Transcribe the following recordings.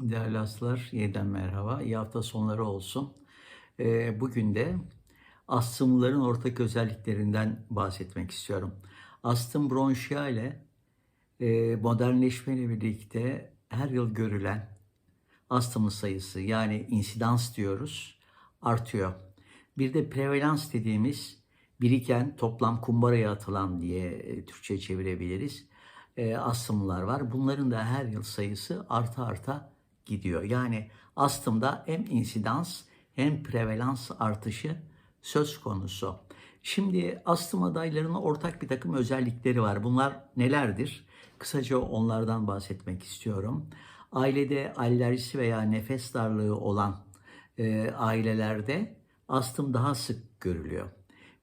Değerli hastalar, yeniden merhaba. İyi hafta sonları olsun. Ee, bugün de astımlıların ortak özelliklerinden bahsetmek istiyorum. Astım bronşiyale e, modernleşmeyle birlikte her yıl görülen astımlı sayısı yani insidans diyoruz artıyor. Bir de prevalans dediğimiz biriken toplam kumbaraya atılan diye e, Türkçe çevirebiliriz. E, astımlılar var. Bunların da her yıl sayısı arta arta gidiyor. Yani astımda hem insidans hem prevalans artışı söz konusu. Şimdi astım adaylarının ortak bir takım özellikleri var. Bunlar nelerdir? Kısaca onlardan bahsetmek istiyorum. Ailede alerjisi veya nefes darlığı olan e, ailelerde astım daha sık görülüyor.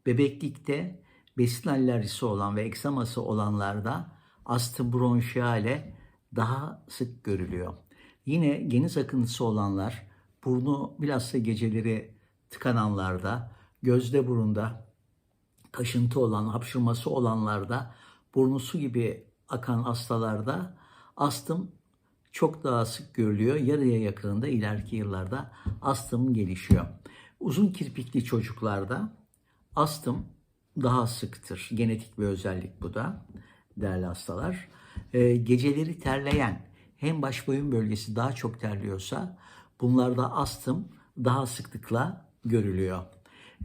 Bebeklikte besin alerjisi olan ve eksaması olanlarda astım bronşiyale daha sık görülüyor. Yine geniz akıntısı olanlar, burnu bilhassa geceleri tıkananlarda, gözde burunda kaşıntı olan, hapşırması olanlarda, burnu su gibi akan hastalarda astım çok daha sık görülüyor. Yarıya yakınında ileriki yıllarda astım gelişiyor. Uzun kirpikli çocuklarda astım daha sıktır. Genetik bir özellik bu da değerli hastalar. Ee, geceleri terleyen hem baş boyun bölgesi daha çok terliyorsa bunlarda astım daha sıklıkla görülüyor.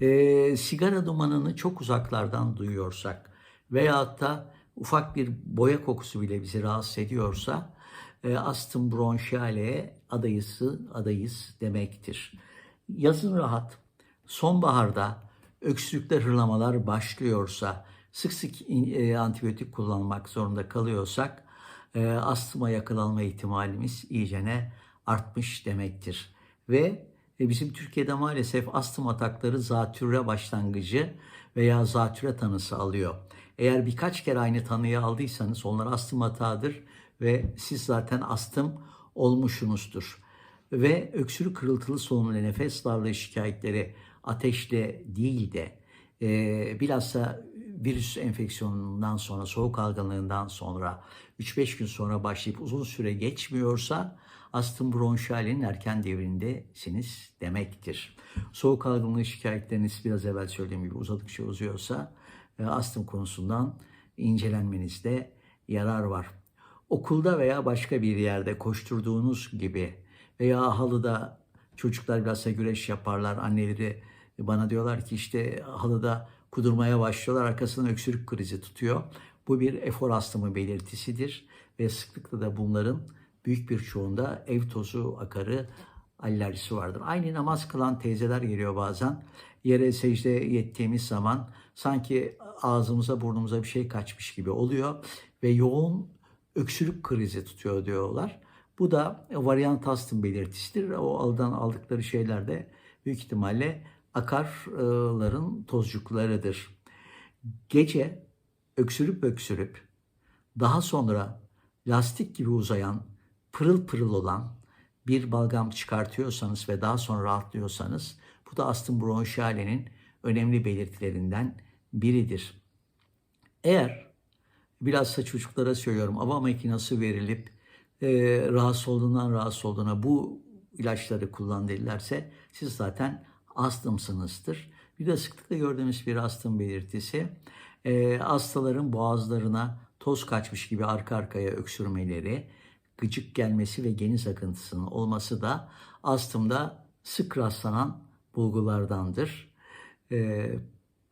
Ee, sigara dumanını çok uzaklardan duyuyorsak veyahut da ufak bir boya kokusu bile bizi rahatsız ediyorsa e, astım bronşiyaleye adayısı adayız demektir. Yazın rahat, sonbaharda öksürükler hırlamalar başlıyorsa, sık sık e, antibiyotik kullanmak zorunda kalıyorsak e, astıma yakalanma ihtimalimiz iyicene artmış demektir. Ve e, bizim Türkiye'de maalesef astım atakları zatürre başlangıcı veya zatürre tanısı alıyor. Eğer birkaç kere aynı tanıyı aldıysanız onlar astım atağıdır ve siz zaten astım olmuşsunuzdur. Ve öksürük kırıltılı solunumlu nefes darlığı şikayetleri ateşle değil de e, bilhassa virüs enfeksiyonundan sonra, soğuk algınlığından sonra 3-5 gün sonra başlayıp uzun süre geçmiyorsa astım bronşiyalinin erken devrindesiniz demektir. Soğuk algınlığı şikayetleriniz biraz evvel söylediğim gibi uzadıkça uzuyorsa e, astım konusundan incelenmenizde yarar var. Okulda veya başka bir yerde koşturduğunuz gibi veya halıda çocuklar bilhassa güreş yaparlar. Anneleri bana diyorlar ki işte halıda kudurmaya başlıyorlar. Arkasından öksürük krizi tutuyor. Bu bir efor astımı belirtisidir ve sıklıkla da bunların büyük bir çoğunda ev tozu akarı alerjisi vardır. Aynı namaz kılan teyzeler geliyor bazen. Yere secde yettiğimiz zaman sanki ağzımıza burnumuza bir şey kaçmış gibi oluyor ve yoğun öksürük krizi tutuyor diyorlar. Bu da varyant astım belirtisidir. O aldan aldıkları şeyler de büyük ihtimalle akarların tozcuklarıdır. Gece öksürüp öksürüp daha sonra lastik gibi uzayan, pırıl pırıl olan bir balgam çıkartıyorsanız ve daha sonra rahatlıyorsanız bu da astım bronşiyalenin önemli belirtilerinden biridir. Eğer bilhassa çocuklara söylüyorum ava makinesi verilip e, rahatsız olduğundan rahatsız olduğuna bu ilaçları kullan siz zaten astımsınızdır. Bir de sıklıkla gördüğümüz bir astım belirtisi e, hastaların boğazlarına toz kaçmış gibi arka arkaya öksürmeleri, gıcık gelmesi ve geniz akıntısının olması da astımda sık rastlanan bulgulardandır. E,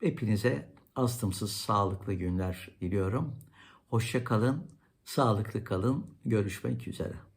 hepinize astımsız sağlıklı günler diliyorum. Hoşça kalın, sağlıklı kalın. Görüşmek üzere.